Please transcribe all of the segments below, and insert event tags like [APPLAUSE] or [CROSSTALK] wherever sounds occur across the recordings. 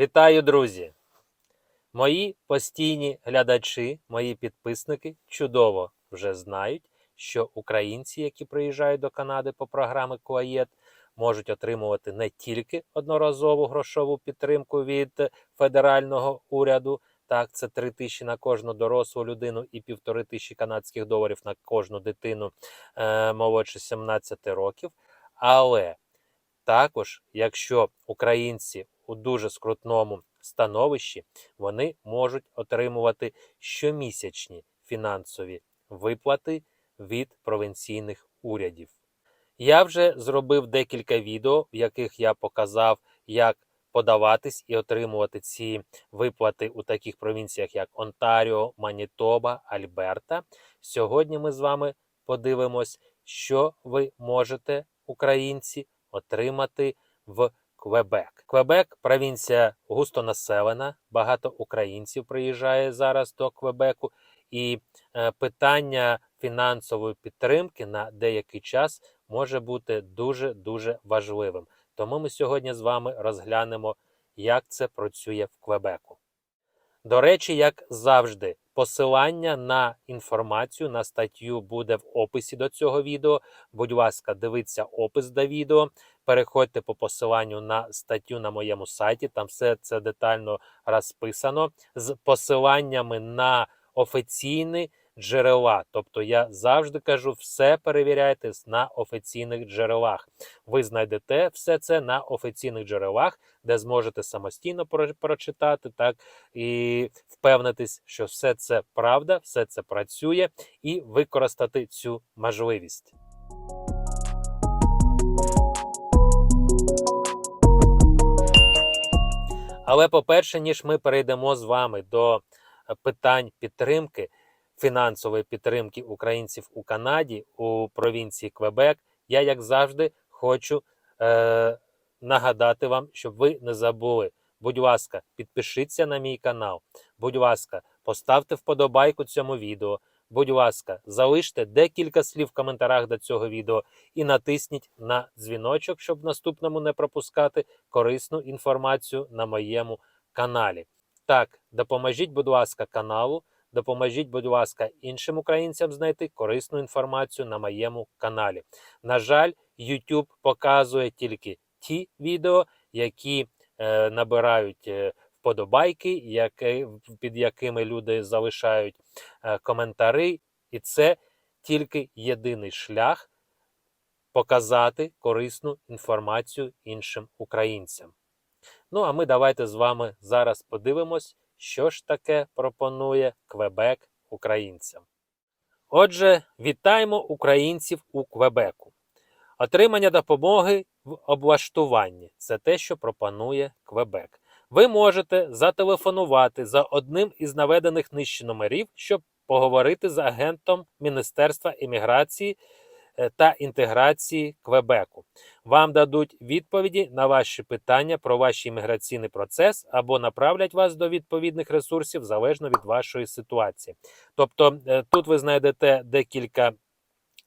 Вітаю, друзі! Мої постійні глядачі, мої підписники чудово вже знають, що українці, які приїжджають до Канади по програми КОАЄТ, можуть отримувати не тільки одноразову грошову підтримку від федерального уряду. Так, це 3 тисячі на кожну дорослу людину і півтори тисячі канадських доларів на кожну дитину е, молодше 17 років. Але також, якщо українці у дуже скрутному становищі, вони можуть отримувати щомісячні фінансові виплати від провінційних урядів. Я вже зробив декілька відео, в яких я показав, як подаватись і отримувати ці виплати у таких провінціях, як Онтаріо, Манітоба, Альберта. Сьогодні ми з вами подивимось, що ви можете, українці, отримати в Квебек. Квебек провінція густонаселена, багато українців приїжджає зараз до Квебеку, і е, питання фінансової підтримки на деякий час може бути дуже дуже важливим. Тому ми сьогодні з вами розглянемо, як це працює в Квебеку. До речі, як завжди, посилання на інформацію на статтю буде в описі до цього відео. Будь ласка, дивіться опис до відео. Переходьте по посиланню на статтю на моєму сайті. Там все це детально розписано з посиланнями на офіційні джерела. Тобто я завжди кажу, все перевіряйте на офіційних джерелах. Ви знайдете все це на офіційних джерелах, де зможете самостійно прочитати, так і впевнитись, що все це правда, все це працює, і використати цю можливість. Але по-перше, ніж ми перейдемо з вами до е, питань підтримки, фінансової підтримки українців у Канаді у провінції Квебек, я, як завжди, хочу е, нагадати вам, щоб ви не забули. Будь ласка, підпишіться на мій канал. Будь ласка, поставте вподобайку цьому відео. Будь ласка, залиште декілька слів в коментарях до цього відео і натисніть на дзвіночок, щоб в наступному не пропускати корисну інформацію на моєму каналі. Так, допоможіть, будь ласка, каналу, допоможіть, будь ласка, іншим українцям знайти корисну інформацію на моєму каналі. На жаль, YouTube показує тільки ті відео, які е, набирають е, вподобайки, які, під якими люди залишають е, коментари, і це тільки єдиний шлях показати корисну інформацію іншим українцям. Ну, а ми давайте з вами зараз подивимось, що ж таке пропонує Квебек українцям. Отже, вітаємо українців у Квебеку. Отримання допомоги в облаштуванні це те, що пропонує Квебек. Ви можете зателефонувати за одним із наведених нижче номерів, щоб поговорити з агентом Міністерства імміграції та інтеграції Квебеку. Вам дадуть відповіді на ваші питання про ваш імміграційний процес або направлять вас до відповідних ресурсів залежно від вашої ситуації. Тобто е, тут ви знайдете декілька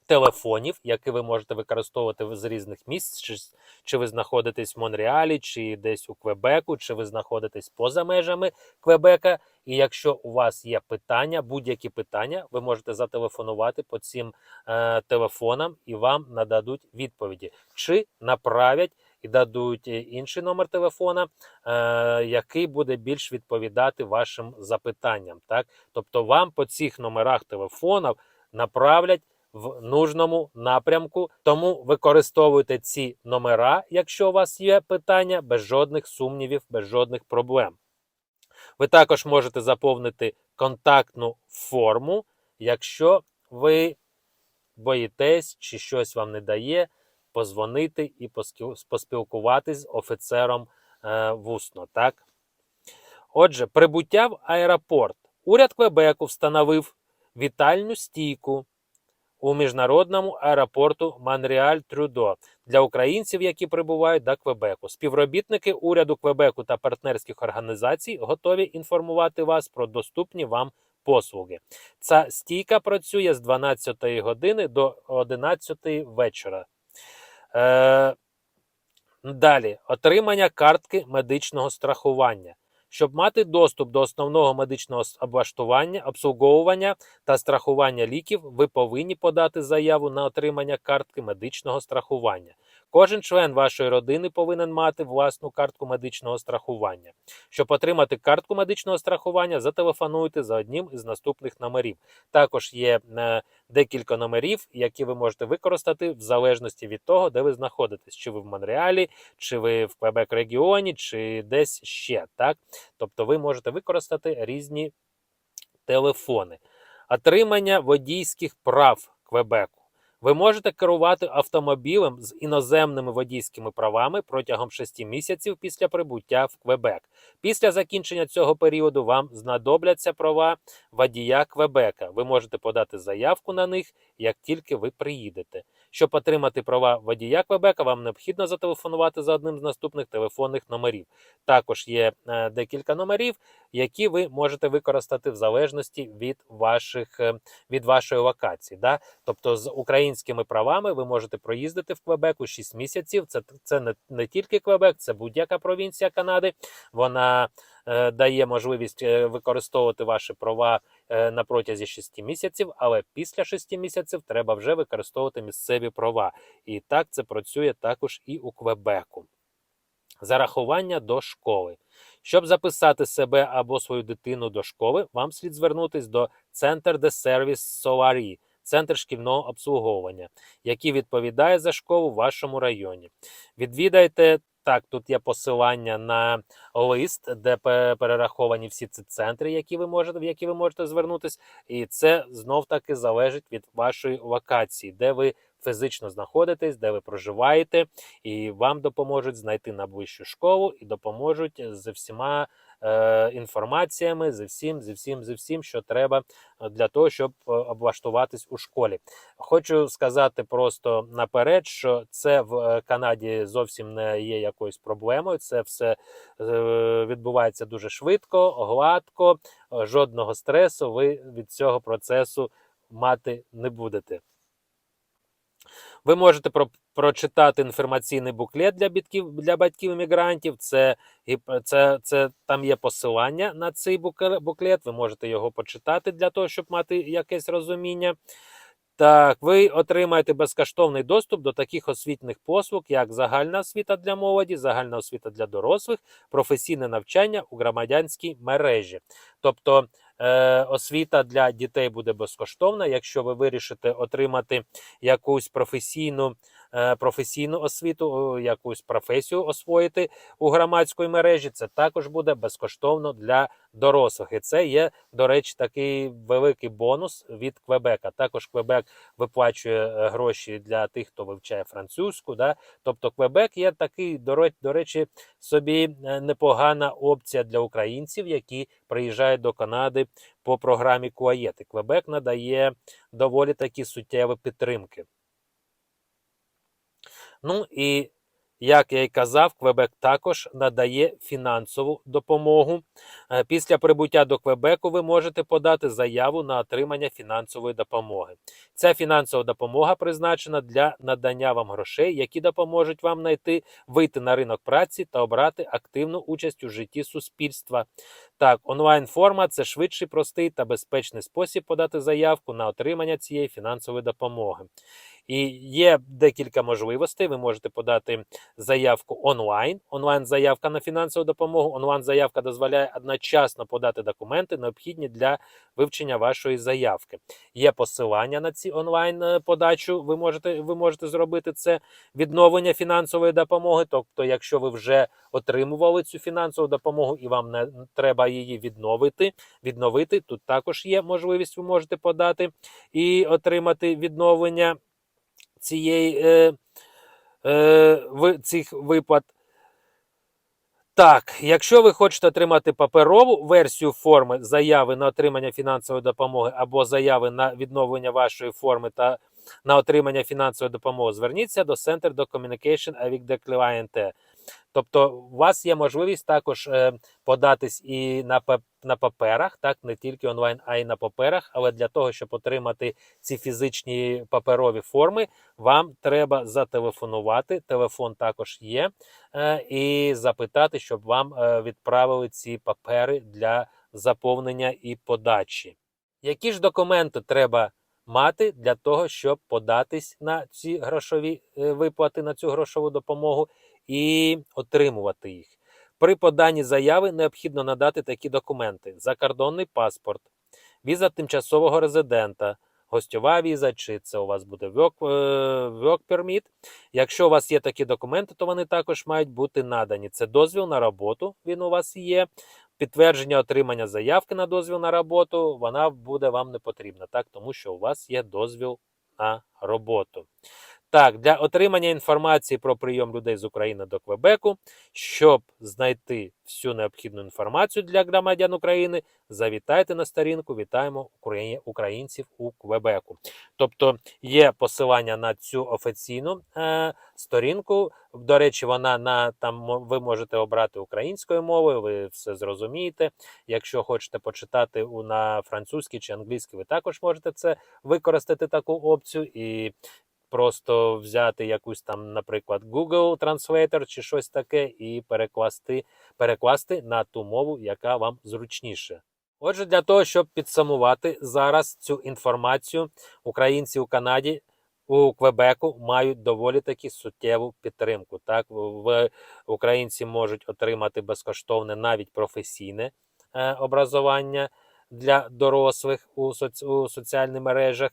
телефонів, які ви можете використовувати з різних місць, чи, чи ви знаходитесь в Монреалі, чи десь у Квебеку, чи ви знаходитесь поза межами Квебека. І якщо у вас є питання, будь-які питання, ви можете зателефонувати по цим е, телефонам і вам нададуть відповіді, чи направлять і дадуть е, інший номер телефона, е, який буде більш відповідати вашим запитанням. Так, тобто вам по цих номерах телефонів направлять в нужному напрямку. Тому використовуйте ці номера, якщо у вас є питання, без жодних сумнівів, без жодних проблем. Ви також можете заповнити контактну форму, якщо ви боїтесь чи щось вам не дає, позвонити і поспілкуватись з офіцером е, вусно. Так? Отже, прибуття в аеропорт. Уряд Квебеку встановив вітальну стійку у міжнародному аеропорту Монреаль Трюдо для українців, які прибувають до Квебеку. Співробітники уряду Квебеку та партнерських організацій готові інформувати вас про доступні вам послуги. Ця стійка працює з 12 години до 11 вечора. Е, Далі отримання картки медичного страхування. Щоб мати доступ до основного медичного облаштування, обслуговування та страхування ліків, ви повинні подати заяву на отримання картки медичного страхування. Кожен член вашої родини повинен мати власну картку медичного страхування. Щоб отримати картку медичного страхування, зателефонуйте за одним із наступних номерів. Також є е, декілька номерів, які ви можете використати в залежності від того, де ви знаходитесь, чи ви в Монреалі, чи ви в Квебек регіоні, чи десь ще. Так? Тобто ви можете використати різні телефони. Отримання водійських прав Квебеку. Ви можете керувати автомобілем з іноземними водійськими правами протягом 6 місяців після прибуття в Квебек. Після закінчення цього періоду вам знадобляться права водія Квебека. Ви можете подати заявку на них, як тільки ви приїдете. Щоб отримати права водія Квебека, вам необхідно зателефонувати за одним з наступних телефонних номерів. Також є е, декілька номерів, які ви можете використати в залежності від ваших е, від вашої локації. Да? Тобто з українськими правами ви можете проїздити в Квебеку 6 місяців. Це, це не, не тільки Квебек, це будь-яка провінція Канади. Вона е, дає можливість е, використовувати ваші права на протязі 6 місяців, але після 6 місяців треба вже використовувати місцеві права. І так це працює також і у Квебеку. Зарахування до школи. Щоб записати себе або свою дитину до школи, вам слід звернутися до Центр де Сервіс Соларі, центр шкільного обслуговування, який відповідає за школу в вашому районі. Відвідайте. Так, тут є посилання на лист, де перераховані всі ці центри, які ви можете, в які ви можете звернутися, і це знов таки залежить від вашої локації, де ви фізично знаходитесь, де ви проживаєте, і вам допоможуть знайти найближчу школу і допоможуть з всіма е, інформаціями, зі всім, зі всім, зі всім, що треба е, для того, щоб е, облаштуватись у школі. Хочу сказати просто наперед, що це в Канаді зовсім не є якоюсь проблемою. Це все відбувається дуже швидко, гладко, жодного стресу ви від цього процесу мати не будете. Ви можете про, прочитати інформаційний буклет для батьків для батьків іммігрантів. Це, це, це там є посилання на цей буклет. Ви можете його почитати для того, щоб мати якесь розуміння. Так, ви отримаєте безкоштовний доступ до таких освітніх послуг, як загальна освіта для молоді, загальна освіта для дорослих, професійне навчання у громадянській мережі. Тобто е, освіта для дітей буде безкоштовна, якщо ви вирішите отримати якусь професійну, професійну освіту, якусь професію освоїти у громадській мережі, це також буде безкоштовно для дорослих. І це є, до речі, такий великий бонус від Квебека. Також Квебек виплачує е, гроші для тих, хто вивчає французьку. Да? Тобто Квебек є такий, до речі, собі е, непогана опція для українців, які приїжджають до Канади по програмі Куаєти. Квебек надає доволі такі суттєві підтримки. Ну і як я й казав, Квебек також надає фінансову допомогу. Е, Після прибуття до Квебеку ви можете подати заяву на отримання фінансової допомоги. Ця фінансова допомога призначена для надання вам грошей, які допоможуть вам знайти вийти на ринок праці та обрати активну участь у житті суспільства. Так, онлайн-форма це швидший, простий та безпечний спосіб подати заявку на отримання цієї фінансової допомоги. І є декілька можливостей. Ви можете подати заявку онлайн. Онлайн-заявка на фінансову допомогу. Онлайн-заявка дозволяє одночасно подати документи, необхідні для вивчення вашої заявки. Є посилання на ці онлайн-подачу. Ви можете, ви можете зробити це відновлення фінансової допомоги. Тобто, якщо ви вже отримували цю фінансову допомогу і вам не треба її відновити, відновити, тут також є можливість, ви можете подати і отримати відновлення цієї е, е, цих виплат. Так, якщо ви хочете отримати паперову версію форми заяви на отримання фінансової допомоги або заяви на відновлення вашої форми та на отримання фінансової допомоги, зверніться до Center до Communication avec Client. Тобто, у вас є можливість також е, податись і на, на паперах, так не тільки онлайн, а й на паперах. Але для того, щоб отримати ці фізичні паперові форми, вам треба зателефонувати. Телефон також є, е, і запитати, щоб вам е, відправили ці папери для заповнення і подачі. Які ж документи треба мати для того, щоб податись на ці грошові виплати, на цю грошову допомогу і отримувати їх? При поданні заяви необхідно надати такі документи: закордонний паспорт, віза тимчасового резидента, гостьова віза, чи це у вас буде е, work permit. Якщо у вас є такі документи, то вони також мають бути надані. Це дозвіл на роботу, він у вас є. Підтвердження отримання заявки на дозвіл на роботу, вона буде вам не потрібна, так, тому що у вас є дозвіл на роботу. Так, для отримання інформації про прийом людей з України до Квебеку, щоб знайти всю необхідну інформацію для громадян України, завітайте на сторінку Вітаємо українців у Квебеку. Тобто є посилання на цю офіційну е, сторінку. До речі, вона на там ви можете обрати українською мовою, ви все зрозумієте. Якщо хочете почитати у на французькій чи англійській, ви також можете це використати таку опцію і просто взяти якусь там, наприклад, Google Translator чи щось таке, і перекласти, перекласти на ту мову, яка вам зручніше. Отже, для того, щоб підсумувати зараз цю інформацію, українці у Канаді. У Квебеку мають доволі таки суттєву підтримку. Так, в українці можуть отримати безкоштовне навіть професійне е, образування для дорослих у, соці, у соціальних мережах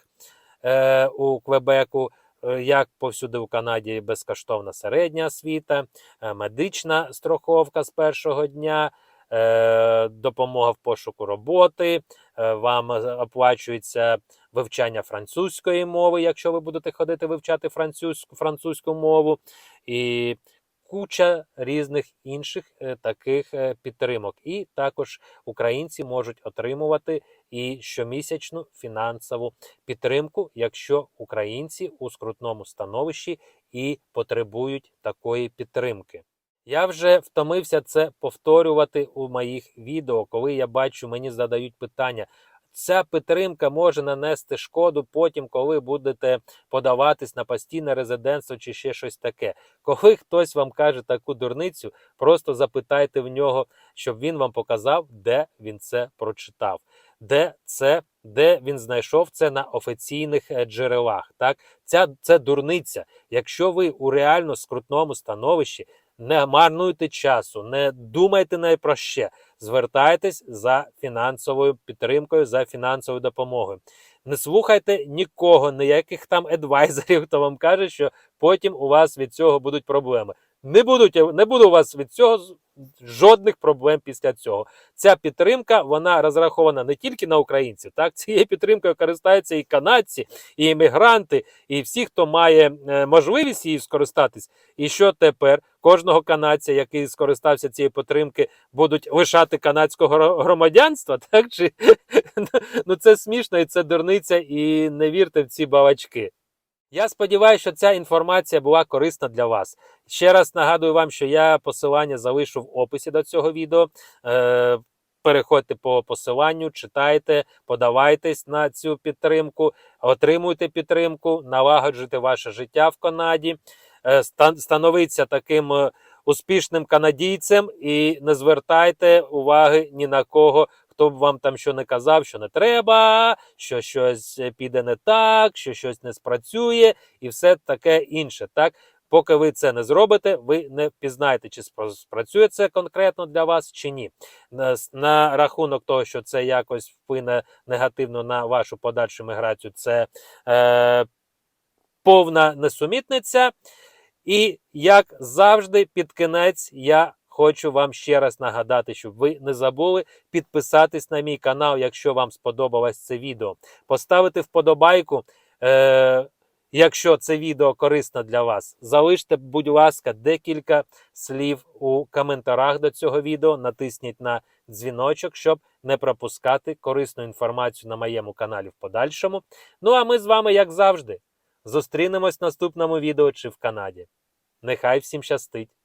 е, у Квебеку. Е, Як повсюди у Канаді безкоштовна середня освіта, е, медична страховка з першого дня, е, допомога в пошуку роботи, вам оплачується вивчання французької мови, якщо ви будете ходити вивчати французьку, французьку мову, і куча різних інших е, таких е, підтримок. І також українці можуть отримувати і щомісячну фінансову підтримку, якщо українці у скрутному становищі і потребують такої підтримки. Я вже втомився це повторювати у моїх відео, коли я бачу, мені задають питання. Ця підтримка може нанести шкоду потім, коли будете подаватись на постійне резидентство чи ще щось таке. Коли хтось вам каже таку дурницю, просто запитайте в нього, щоб він вам показав, де він це прочитав, де це, де він знайшов це на офіційних е, джерелах. Так, ця це дурниця. Якщо ви у реально скрутному становищі, не марнуйте часу, не думайте не про ще. Звертайтесь за фінансовою підтримкою, за фінансовою допомогою. Не слухайте нікого, ніяких там едвайзерів, хто вам каже, що потім у вас від цього будуть проблеми. Не будуть, не буде у вас від цього жодних проблем після цього. Ця підтримка вона розрахована не тільки на українців, так цією підтримкою користаються і канадці, і іммігранти, і всі, хто має е, можливість її скористатись. І що тепер кожного канадця, який скористався цією підтримки, будуть лишати канадського громадянства, так чи [LAUGHS] ну це смішно і це дурниця, і не вірте в ці балачки. Я сподіваюся, що ця інформація була корисна для вас. Ще раз нагадую вам, що я посилання залишу в описі до цього відео. Е, переходьте по посиланню, читайте, подавайтесь на цю підтримку, отримуйте підтримку, налагоджуйте ваше життя в Канаді, е, становіться таким е, успішним канадійцем і не звертайте уваги ні на кого. Хто б вам там що не казав, що не треба, що щось е, піде не так, що щось не спрацює, і все таке інше. Так, поки ви це не зробите, ви не впізнаєте, чи спрацює це конкретно для вас чи ні. На, на рахунок того, що це якось вплине негативно на вашу подальшу міграцію, це е, повна несумітниця. І як завжди, під кінець я хочу вам ще раз нагадати, щоб ви не забули підписатись на мій канал, якщо вам сподобалось це відео. Поставити вподобайку, е, якщо це відео корисно для вас. Залиште, будь ласка, декілька слів у коментарях до цього відео. Натисніть на дзвіночок, щоб не пропускати корисну інформацію на моєму каналі в подальшому. Ну а ми з вами, як завжди, зустрінемось в наступному відео чи в Канаді. Нехай всім щастить!